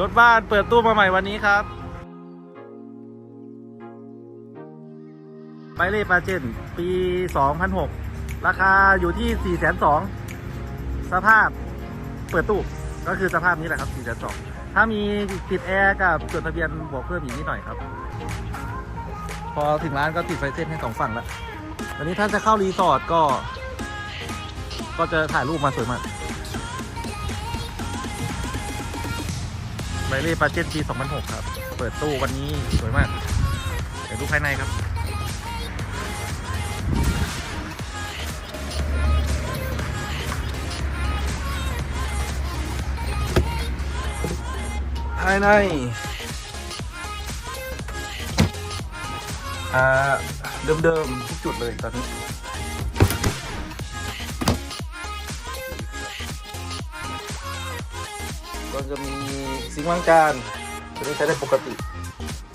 รถบ้านเปิดตู้มาใหม่วันนี้ครับไบเล่ปาเจนปี 2006 ราคาอยู่ที่ 4 2 0 0 0สภาพเปิดตู้ก็คือสภาพนี้แหละครับ 4 2 0 0ถ้ามีติดแอร์กับจดทะเบียนบวกเพิ่มอีกนิดหน่อยครับ พอถึงร้านก็ติดไฟเส้นให้สองฝั่งแล้ววันนี้ถ้าจะเข้ารีสอร์ทก็ ก็จะถ่ายรูปมาสวยมาก ไบเล่ปาเจนปี2006 ครับ เปิดตู้วันนี้สวยมาก เดี๋ยวดูภายในครับ ภายในอ่าเดิมๆทุกจุดเลยตอนนี้ ก็จะมีซิงค์ล้างจานจะได้ใช้ได้ปกติ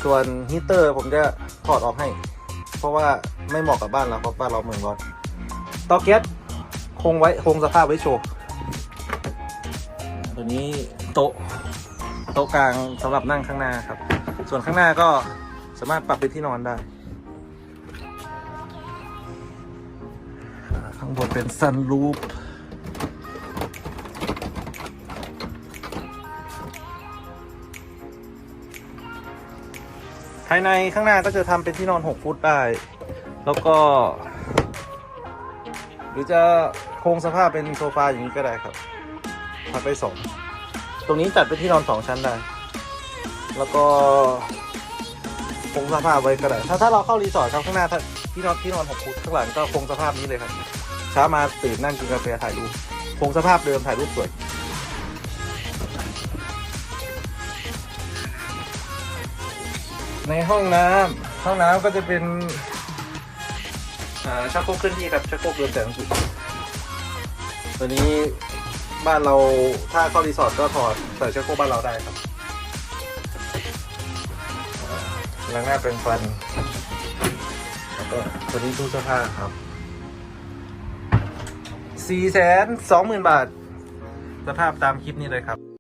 ส่วนฮีเตอร์ผมจะถอดออกให้ เพราะว่าไม่เหมาะกับบ้านเราเพราะบ้านเราเมืองร้อนเตาแก๊สคงไว้คงสภาพไว้โชว์ตัวนี้โต๊ะโต๊ะกลางสำหรับนั่งข้างหน้าครับ ส่วนข้างหน้าก็สามารถปรับเป็นที่นอนได้ ข้างบนเป็นซันรูปายในข้างหน้าก็จะทำเป็นที่นอน 6 ฟุตได้ แล้วก็ หรือจะคงสภาพเป็นโซฟาอย่างนี้ก็ได้ครับพักได้สองตรงนี้จัดเป็นที่นอนสองชั้นได้ แล้วก็คงสภาพไว้ก็ได้ ถ้าถ้าเราเข้ารีสอร์ทครับข้างหน้าถ้าที่นอนที่นอนหกฟุตข้างหลังก็คงสภาพนี้เลยครับ เช้ามาตื่นนั่งกินกาแฟถ่ายรูปคงสภาพเดิมถ่ายรูปสวย ในห้องน้ำห้องน้ำก็จะเป็นอ่าชักโครกเคลื่อนที่ครับชักโครกเรือนแสงสุดตัวนี้บ้านเราถ้าเข้ารีสอร์ทก็ถอดใส่ชักโครกบ้านเราได้ครับอ่าล้างหน้าเป็นฟัน แล้วก็ตัวนี้ตู้เสื้อผ้าครับสี่แสนสองหมื่นบาท สภาพตามคลิปนี้เลยครับ